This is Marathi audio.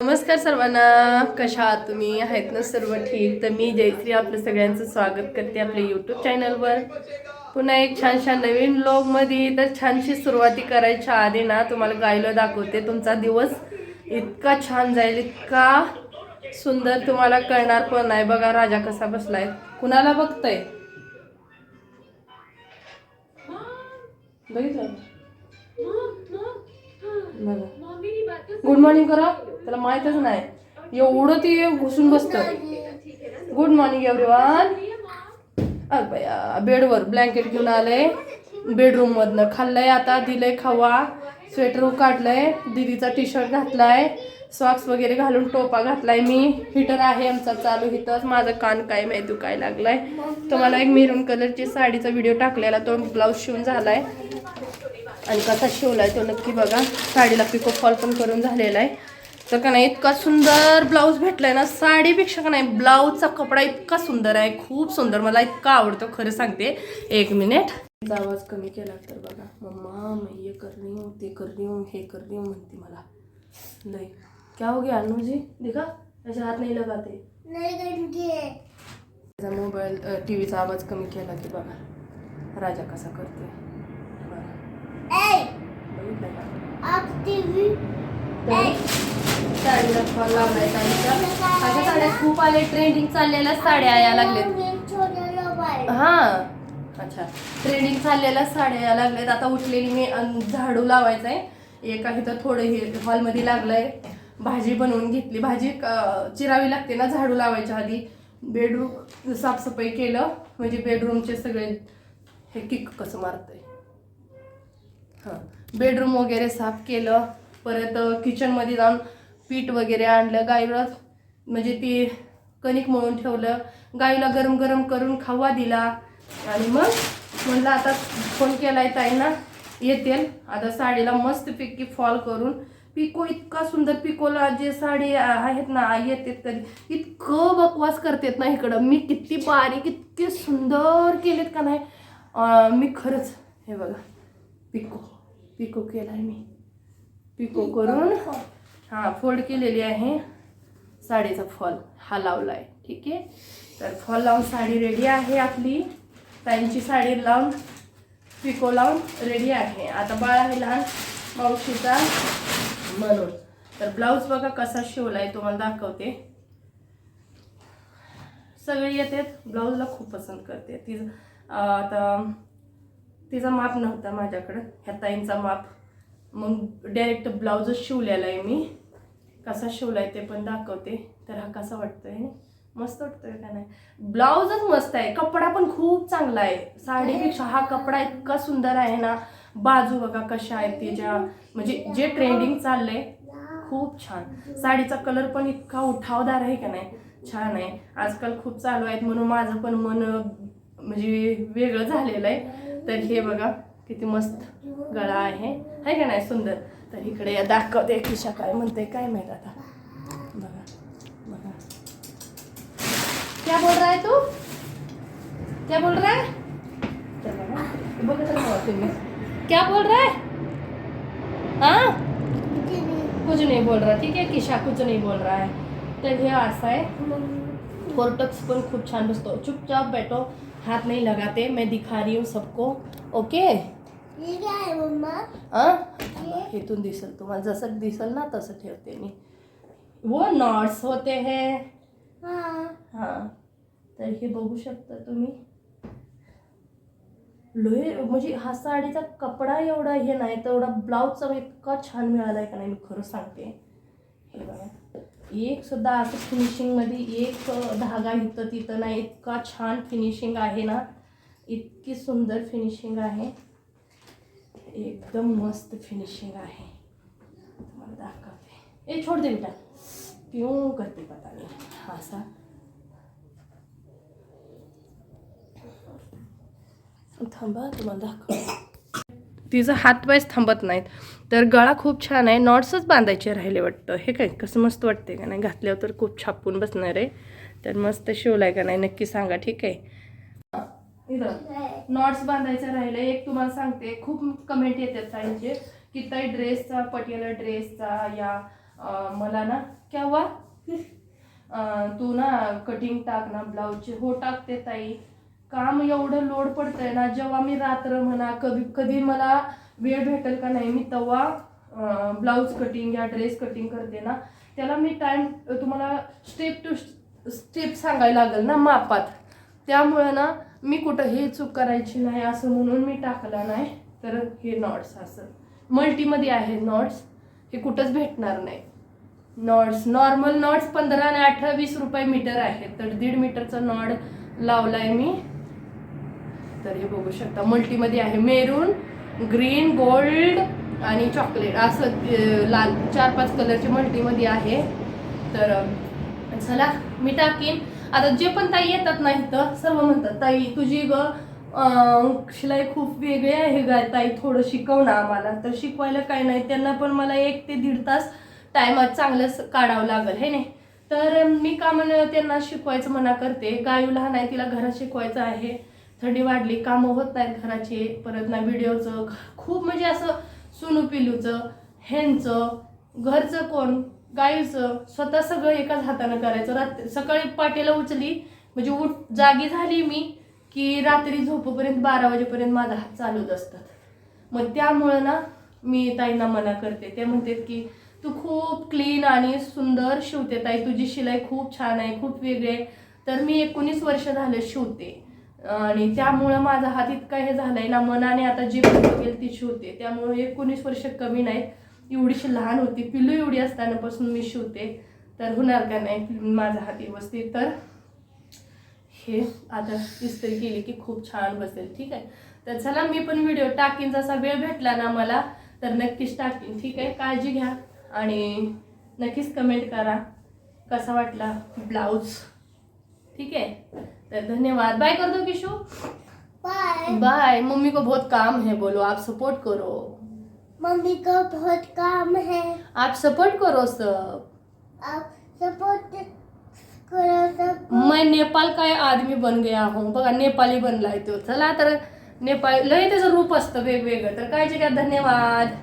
नमस्कार सर्वांना. कशा आहात तुम्ही? आहेत ना सर्व ठीक. तर मी जयश्री आपलं सगळ्यांचं स्वागत करते आपल्या यूट्यूब चॅनलवर पुन्हा एक छान छान नवीन ब्लॉगमध्ये तर छानशी सुरुवाती करायच्या आधी ना तुम्हाला गायला दाखवते. तुमचा दिवस इतका छान जाईल इतका सुंदर तुम्हाला कळणार पण नाही. बघा राजा कसा बसलाय. कुणाला बघतय? बघितलं? गुड मॉर्निंग करा. त्याला माहीतच नाही. एवढं ती घुसून बसतं. गुड मॉर्निंग एव्हरीवन अग बया बेडवर ब्लँकेट घेऊन आले बेडरूम मधनं खाल्लंय आता दिलंय खावा. स्वेटर काढलंय दीदीचा टी शर्ट घातलाय. सॉक्स वगैरे घालून टोपा घातलाय मी. हिटर आहे आमचा चालू हिथंच माझं कान काय माहिती काय लागलाय. तुम्हाला एक मेरून कलरची साडीचा व्हिडिओ टाकलेला तो ब्लाऊज शिवून झालाय. आणि कसा शिवलाय तो नक्की बघा. साडीला पिको फॉल पण करून झालेला आहे तर का नाही इतका सुंदर ब्लाऊज भेटलाय ना साडीपेक्षा का नाही ब्लाऊजचा कपडा इतका सुंदर आहे खूप सुंदर मला इतका आवडतो खरं सांगते. एक मिनिट. आवाज कमी केला तर बघा. मम्मा मैं ये कर रही हूँ ते कर रही हूँ हे कर रही हूँ म्हणते मला. लय क्या हो गया अनुजी? दिखा ऐसे हात नाही लगाते. त्याचा मोबाईल टी व्हीचा आवाज कमी केला की बघा. राजा कसा करते बघा. बघितलं का? साडीला फॉल लावलाय साडीचा अशा साड्या खूप आले ट्रेंडिंग चाललेल्या साड्या यायला लागलेत. हा. अच्छा. ट्रेंडिंग चाललेल्या साड्या यायला लागल्यात आता उठलेली मी झाडू लावायचं आहे एका इथं थोडं हे हॉलमध्ये लागलंय. भाजी बनवून घेतली. भाजी चिरावी लागते ना झाडू लावायच्या आधी. बेडरूम साफसफाई केलं. म्हणजे बेडरूमचे सगळे हे किक कसं मारतंय. हां. बेडरूम वगैरे साफ केलं. परत किचनमध्ये जाऊन पीठ वगैरे आणलं गाईला म्हणजे ती कणिक मळून ठेवलं. गाईला गरम गरम करून खावा दिला. आणि मग म्हणलं आता फोन केलाय ताईंना येतील आता साडीला मस्तपैकी फॉल करून पिको इतका सुंदर पिकोला जे साडी आहेत ना येते कधी इतकं बकवास करतेत ना इकडं. मी किती बारीक इतके सुंदर केलेत का नाही? मी खरंच हे बघा पिको पिको केलाय मी. पिको करून हां फोल्ड केलेली आहे. साडीचा फॉल हा लावला आहे ठीक आहे? तर फॉल लावून साडी रेडी आहे आपली. ताईंची साडी लावून पिको लावून रेडी आहे. आता बाळ आहे लहान मावशीचा म्हणून. तर ब्लाऊज बघा कसा शिवला आहे तुम्हाला दाखवते. सगळे येतात. ब्लाऊजला खूप पसंत करते. तिचं आता तिचा माप नव्हता माझ्याकडं. ह्या ताईंचा माप. मग डायरेक्ट ब्लाऊजच शिवलेला आहे मी. कसा शिवलाय ते पण दाखवते. तर हा कसा वाटतोय मस्त वाटतोय का नाही? ब्लाऊजच मस्त आहे. कपडा पण खूप चांगला आहे. साडीपेक्षा हा कपडा इतका सुंदर आहे ना. बाजू बघा कशा आहेत त्याच्या म्हणजे जे ट्रेंडिंग चाललंय खूप छान. साडीचा कलर पण इतका उठावदार आहे का नाही? छान आहे. आजकाल खूप चालू आहेत म्हणून माझं पण मन म्हणजे वेगळं झालेलं आहे. तर हे बघा किती मस्त गळा आहे. आहे का नाही? सुंदर. तर इकडे दाखवते किशा काय म्हणते काय आता. बघा बघा. क्या बोल रहा है तू? क्या बोल रहा है? क्या बोल रहा है? हाँ कुछ नहीं बोल रहा, ठीक है, किशा, कुछ नहीं बोल रहा है। तर हे असं आहे फोर्टक्स पण खूप छान बसतो चुपचाप बैठो, हाथ नहीं लगाते, मैं दिखा रही हूँ सबको, ओके? हां इथून दिसल तुम्हाला. जसं दिसल ना तसं ठेवते मी. वो नॉट्स होते हैं. हां. तर हे बघू शकता तुम्ही. लोहे म्हणजे हा साडीचा कपडा एवढा हे नाही तेवढा ब्लाऊजचा इतका छान मिळाला आहे का नाही मी खरं सांगते. हे बघा. एक सुद्धा असं फिनिशिंगमध्ये एक धागा इथं तिथं नाही इतका छान फिनिशिंग आहे ना. इतकी सुंदर फिनिशिंग आहे. एकदम मस्त फिनिशिंग आहे. तुम्हाला दाखवते. ए छोड दे बेटा. क्यों करते पता नाही. असा. थांबा तुम्हाला दाखव तिचं हातपायच थांबत नाहीत. तर गळा खूप छान आहे. नॉट्सच बांधायचे राहिले वाटतं. हे काय कसं मस्त वाटते का नाही? घातल्यावर तर खूप छापून बसणार आहे. तर मस्त शिवलाय का नाही? नक्की सांगा. ठीक आहे. इथं. नॉट्स बांधायचं राहिलं एक तुम्हाला सांगते खूप कमेंट येतात ताईंचे की ताई ड्रेसचा पटियाला ड्रेसचा या मला ना केव्हा तू ना कटिंग टाक ना ब्लाऊजचे हो टाकते ताई. काम एवढं लोड पडतंय ना जेव्हा मी रात्र म्हणा कधी कधी मला वेळ भेटेल का नाही मी तेव्हा ब्लाऊज कटिंग या ड्रेस कटिंग करते ना त्याला मी टाइम तुम्हाला स्टेप टू स्टेप सांगायला लागेल ना मापात. त्यामुळे ना मी कुठंही चूक करायची नाही असं म्हणून मी टाकलं नाही. तर हे नॉट्स असं. मल्टीमध्ये आहे नॉट्स. हे कुठंच भेटणार नाही. नॉट्स नॉर्मल नॉट्स पंधरा आणि अठरा वीस रुपये मीटर आहे तर दीड मीटरचा नॉड लावलाय मी. तर हे बघू शकता. मल्टीमध्ये आहे मेरून ग्रीन गोल्ड आणि चॉकलेट. असं लाल चार पाच कलरचे मल्टीमध्ये आहे. तर चला मी टाकीन. आता जे पण ताई येतात नाही इथं सर्व म्हणतात ताई तुझी ग शिलाई खूप वेगळी आहे ग ताई थोडं शिकव ना आम्हाला. तर शिकवायला काय नाही त्यांना पण मला एक ते दीड तास टायमात चांगलंच काढावं लागेल हे नाही? तर मी का म्हण त्यांना शिकवायचं मना करते गायू लहान आहे तिला घरात शिकवायचं आहे थंडी वाढली कामं होत नाहीत घराचे परत ना व्हिडिओचं खूप म्हणजे असं सुनू पिलूचं ह्यांचं घरचं कोण गायूचं स्वतः सगळं एकाच हातानं करायचं. रात्री सकाळी पाटेला उचली म्हणजे उठ जागी झाली मी की रात्री झोपेपर्यंत बारा वाजेपर्यंत माझा हात चालूच असतात. मग त्यामुळं ना मी ताईंना मना करते. ते म्हणतात की तू खूप क्लीन आणि सुंदर शिवते ताई. तुझी शिलाई खूप छान आहे खूप वेगळी आहे. तर मी एकोणीस वर्ष झालं शिवते. आणि त्यामुळं माझा हात इतका हे झाला आहे ना मनाने आता जी पण बघेल ती शिवते. त्यामुळं एकोणीस वर्ष कमी नाहीत. एवढीशी लहान होती. पिल्लू एवढी असतानापासून मी शिवते. तर होणार का नाही? माझा हात व्यवस्थित. तर हे आता इस्त्री केली की खूप छान बसेल. ठीक आहे? तर चला मी पण व्हिडिओ टाकीन. जसा वेळ भेटला ना मला तर नक्कीच टाकीन. ठीक आहे? काळजी घ्या आणि नक्कीच कमेंट करा. कसा वाटला ब्लाऊज ठीक है तो धन्यवाद. बाय कर दो किशु. बाय बाय मम्मी को बहुत काम है बोलो. आप सपोर्ट करो. मम्मी को बहुत काम है। आप सपोर्ट करो सब। आप सपोर्ट करो सब। मैं नेपाल का आदमी बन गया हूँ। बघा नेपाली बनलाय तो। चला तर नेपाळ लय त्याचं रूप असतं वेगवेगळं. तर काळजी घ्या धन्यवाद.